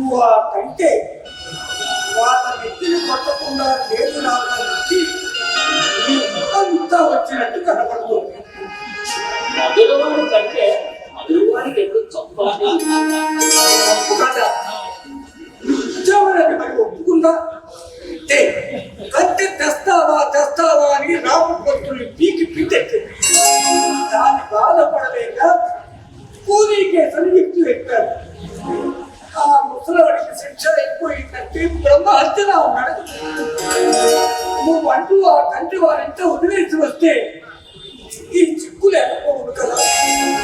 నువ్వు కంటే వాళ్ళ నెత్తిని పట్టకుండా లేదు లాగా నుంచి అంతా వచ్చినట్టు కనపడుతుంది. మధురవాడు కంటే మధురవాడికి ఎప్పుడు తప్పు మరి ఒప్పుకుందా? కట్టె తెస్తావా తెస్తావా అని రాముడు భక్తులు పీకి పిట్టెక్కి దాన్ని బాధపడలేక కూలీ కేసులు ఎక్కువ ఎక్కారు ఆ శిక్ష ఎక్కువైందంటే బ్రహ్మ హత్యలా ఉన్నాడు నువ్వు అంటూ ఆ తండ్రి వారింట వదిలేసి వస్తే ఈ చిక్కు లేకపోవు కదా.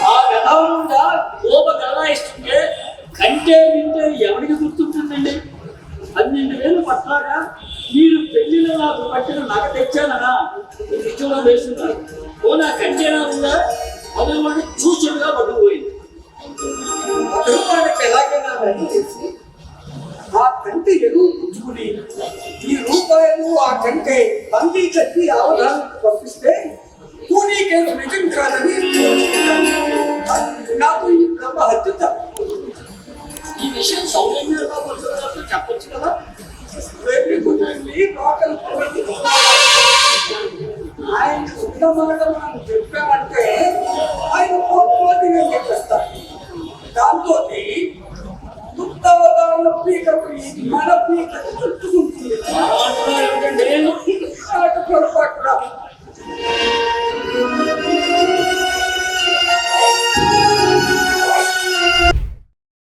ఆ విధానంగా గోప గలాయిస్తుంటే కంటే వింటే ఎవరికి గుర్తుంటుందండి? పన్నెండు వేలు పట్లాగా మీరు పెళ్ళిలో నాకు పట్టిన నగ తెచ్చానరా? నిజంలో వేస్తున్నారు పోనా కంటేనా? ఎలాగైనా చెప్పి ఆ కంటి ఎరువు పుచ్చుకుని ఈ రూపాయలు ఆ కంటే బందీ కట్టి అవధానానికి పంపిస్తే కూలీ కేసు నిజం కాదని నాకు ఈ బ్రహ్మ హత్య ఈ విషయం సౌజన్యంగా కొంచెం చెప్పొచ్చు కదా? ఆయన ఉన్న మాట మనం చెప్పామంటే ఆయన కోట్లాది నేను చెప్పేస్తాను దాంతో Manapiga, manapiga, manapiga.